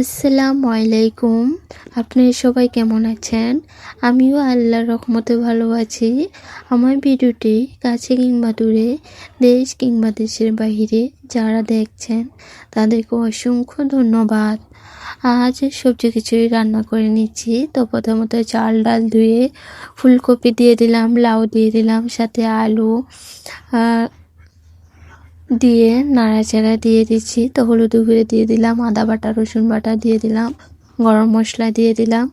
আসসালামু আলাইকুম আপনি সবাই কেমন আছেন? আমিও আল্লাহর রহমতে ভালো আছি। আমার ভিডিওটি কাছে কিংবা দূরে, দেশ কিংবা দেশের বাইরে যারা দেখছেন, তাদেরকে অসংখ্য ধন্যবাদ। আজ সবজি খিচুড়ি রান্না করে নিচ্ছি। তো প্রথমত চাল, ডাল ধুয়ে ফুলকপি দিয়ে দিলাম, লাউ দিয়ে দিলাম, সাথে আলু দিয়ে নাড়াচাড়া দিয়ে দিচ্ছি। তো হলুদ গুঁড়ো দিয়ে দিলাম, আদা বাটা, রসুন বাটা দিয়ে দিলাম, গরম মশলা দিয়ে দিলাম।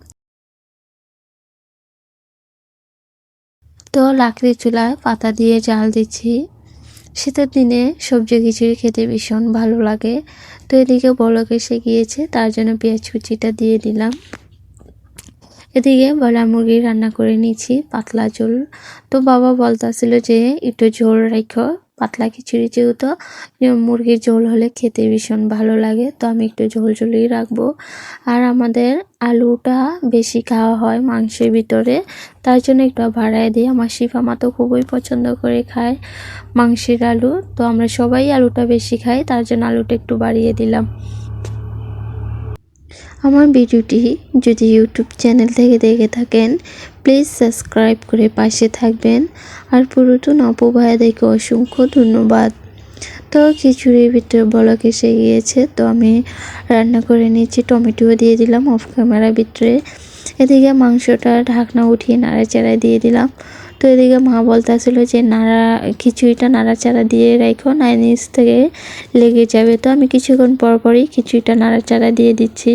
তো লাকড়ি চুলায় পাতা দিয়ে জাল দিচ্ছি। শীতের দিনে সবজি খিচুড়ি খেতে ভীষণ ভালো লাগে। তো এদিকে বলক এসে গিয়েছে, তার জন্য পেঁয়াজ কুচিটা দিয়ে দিলাম। এদিকে বলা মুরগি রান্না করে নিয়েছি, পাতলা ঝোল। তো বাবা বলতেছিল যে, একটু ঝোল রেখো পাতলা খিচুড়ি যেহেতু মুরগির ঝোল হলে খেতে ভীষণ ভালো লাগে, তো আমি একটু ঝোল ঝোলই রাখব। আর আমাদের আলুটা বেশি খাওয়া হয় মাংসের ভিতরে, তার জন্য একটু ভাড়ায় দিই। আমার শিফা মা তো খুবই পছন্দ করে খায় মাংসের আলু, তো আমরা সবাই আলুটা বেশি খাই, তার জন্য আলুটা একটু বাড়িয়ে দিলাম। আমার ভিডিওটি যদি ইউটিউব চ্যানেল থেকে দেখে থাকেন প্লিজ সাবস্ক্রাইব করে পাশে থাকবেন। আর পুরাতন অপভায়া দেখে অসংখ্য ধন্যবাদ। তো খিচুড়ির ভিতরে বলক এসে গিয়েছে, তো আমি রান্না করে নিয়েছি টমেটো দিয়ে দিলাম অফ ক্যামেরার ভিতরে। এদিকে মাংসটা ঢাকনা উঠিয়ে নাড়াচাড়া দিয়ে দিলাম। তো এদিকে মা বলতেছিল যে, নাড়া, খিচুড়িটা নাড়াচাড়া দিয়ে রাখো নাই নিচ থেকে লেগে যাবে। তো আমি কিছুক্ষণ পর পরই খিচুড়িটা নাড়াচাড়া দিয়ে দিচ্ছি।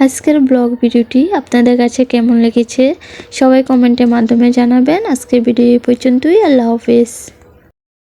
আজকের ব্লগ ভিডিওটি আপনাদের কাছে কেমন লেগেছে? সবাই কমেন্টের মাধ্যমে জানাবেন। আজকের ভিডিও এই পর্যন্তই। আল্লাহ হাফেজ।